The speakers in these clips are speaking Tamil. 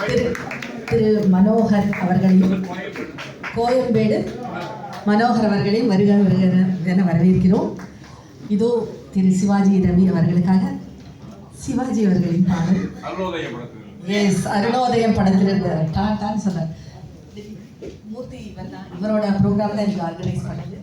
திரு திரு மனோகர் அவர்களையும் கோயம்பேடு மனோகர் அவர்களையும் வருக வருக என வரவேற்கிறோம். இதோ திரு சிவாஜி ரவி அவர்களுக்காக சிவாஜி அவர்களின் பாடல். எஸ் அருணோதயம் படத்தில் இருந்த டாட்டான்னு சொன்னார். மூர்த்தி வந்தா இவரோட ப்ரோக்ராம் தான் எனக்கு ஆர்கனைஸ் பண்ணது.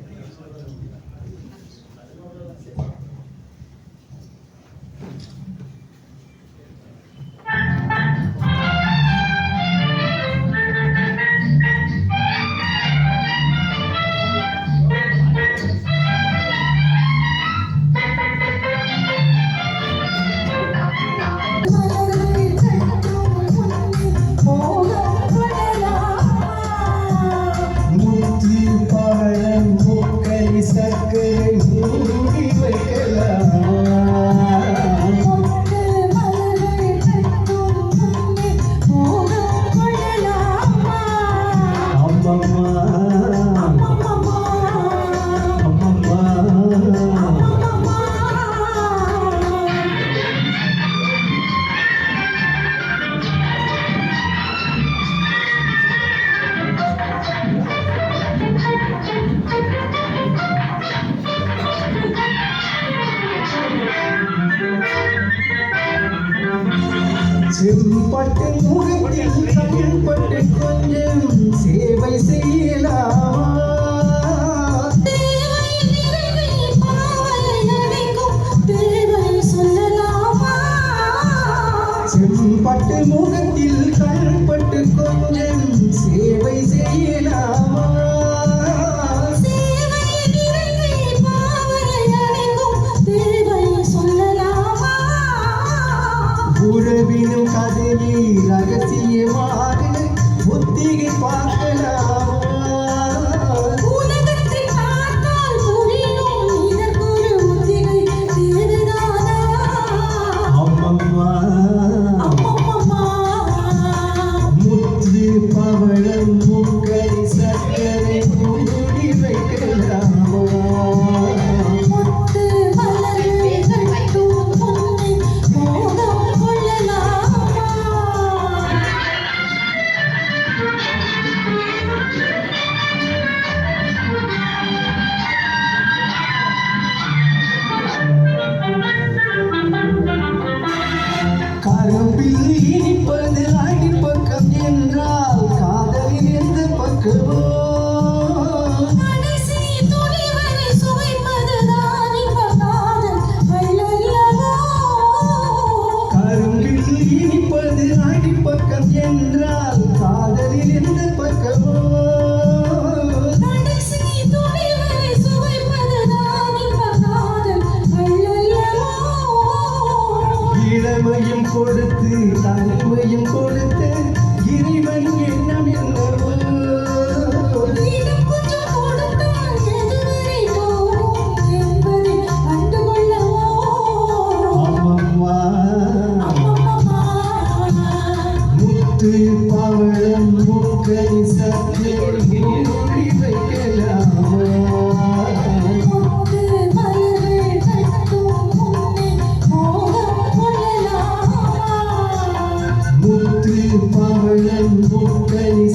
செம்பட்டு முகத்தில் கண்பட்டு கொஞ்சம் சேவை ಪೂರ್ವಿನ ಕದಲಿ ರಗಸಿಯ ಮಾರಿ ಮುತ್ತಿಗೆ ಪಾಕಲ கரும்பில் இனிப்பது அடிப்பக்கம் என்றால் காதலில் எந்த பக்கமோ கரும்பில் இனிப்பது அடிப்பக்கம் என்றால் പത്ത് പവളം മുക്കരി സത്യൂടി വെക്കലാമോ മുത്ത് പവളം മുക്കരി